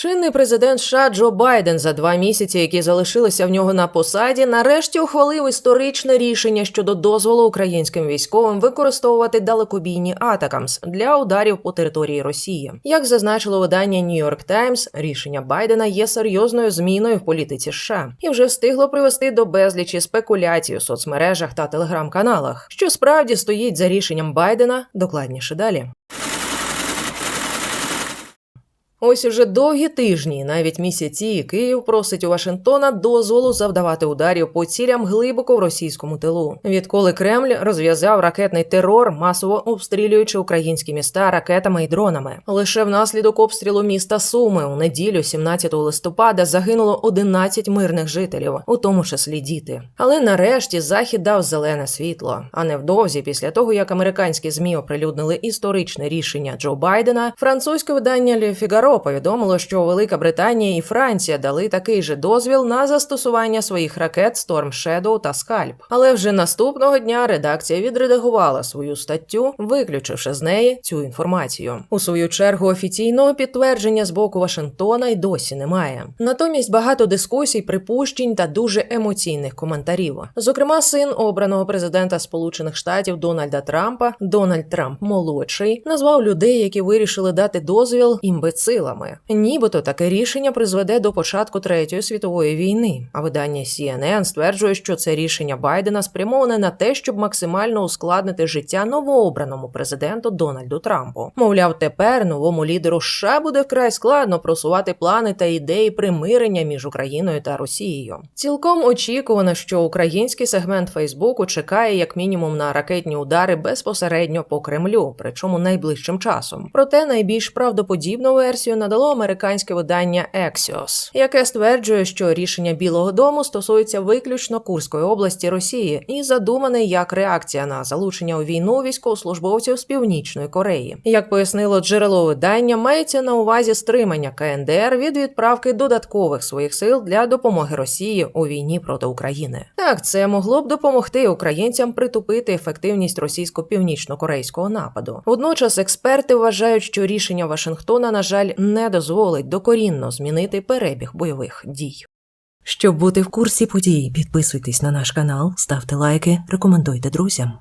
Чинний президент США Джо Байден за два місяці, які залишилися в нього на посаді, нарешті ухвалив історичне рішення щодо дозволу українським військовим використовувати далекобійні атакамс для ударів по території Росії. Як зазначило видання New York Times, рішення Байдена є серйозною зміною в політиці США і вже встигло привести до безлічі спекуляцій у соцмережах та телеграм-каналах. Що справді стоїть за рішенням Байдена, докладніше далі. Ось уже довгі тижні, навіть місяці, Київ просить у Вашингтона дозволу завдавати ударів по цілям глибоко в російському тилу. Відколи Кремль розв'язав ракетний терор, масово обстрілюючи українські міста ракетами і дронами. Лише внаслідок обстрілу міста Суми у неділю, 17 листопада, загинуло 11 мирних жителів, у тому числі діти. Але нарешті захід дав зелене світло. А невдовзі, після того як американські змі оприлюднили історичне рішення Джо Байдена, французьке видання Le повідомило, що Велика Британія і Франція дали такий же дозвіл на застосування своїх ракет Storm Shadow та Scalp. Але вже наступного дня редакція відредагувала свою статтю, виключивши з неї цю інформацію. У свою чергу офіційного підтвердження з боку Вашингтона й досі немає. Натомість багато дискусій, припущень та дуже емоційних коментарів. Зокрема, син обраного президента Сполучених Штатів Дональда Трампа, Дональд Трамп молодший, назвав людей, які вирішили дати дозвіл імбецилами. Нібито таке рішення призведе до початку третьої світової війни. А видання CNN стверджує, що це рішення Байдена спрямоване на те, щоб максимально ускладнити життя новообраному президенту Дональду Трампу. Мовляв, тепер новому лідеру США буде вкрай складно просувати плани та ідеї примирення між Україною та Росією. Цілком очікувано, що український сегмент Фейсбуку чекає як мінімум на ракетні удари безпосередньо по Кремлю, причому найближчим часом. Проте найбільш правдоподібну версію надало американське видання Axios, яке стверджує, що рішення Білого Дому стосується виключно Курської області Росії і задумане як реакція на залучення у війну військовослужбовців з північної Кореї. Як пояснило джерело видання, мається на увазі стримання КНДР від відправки додаткових своїх сил для допомоги Росії у війні проти України. Так, це могло б допомогти українцям притупити ефективність російсько-північно-корейського нападу. Водночас експерти вважають, що рішення Вашингтона, на жаль, не дозволить докорінно змінити перебіг бойових дій. Щоб бути в курсі подій, підписуйтесь на наш канал, ставте лайки, рекомендуйте друзям.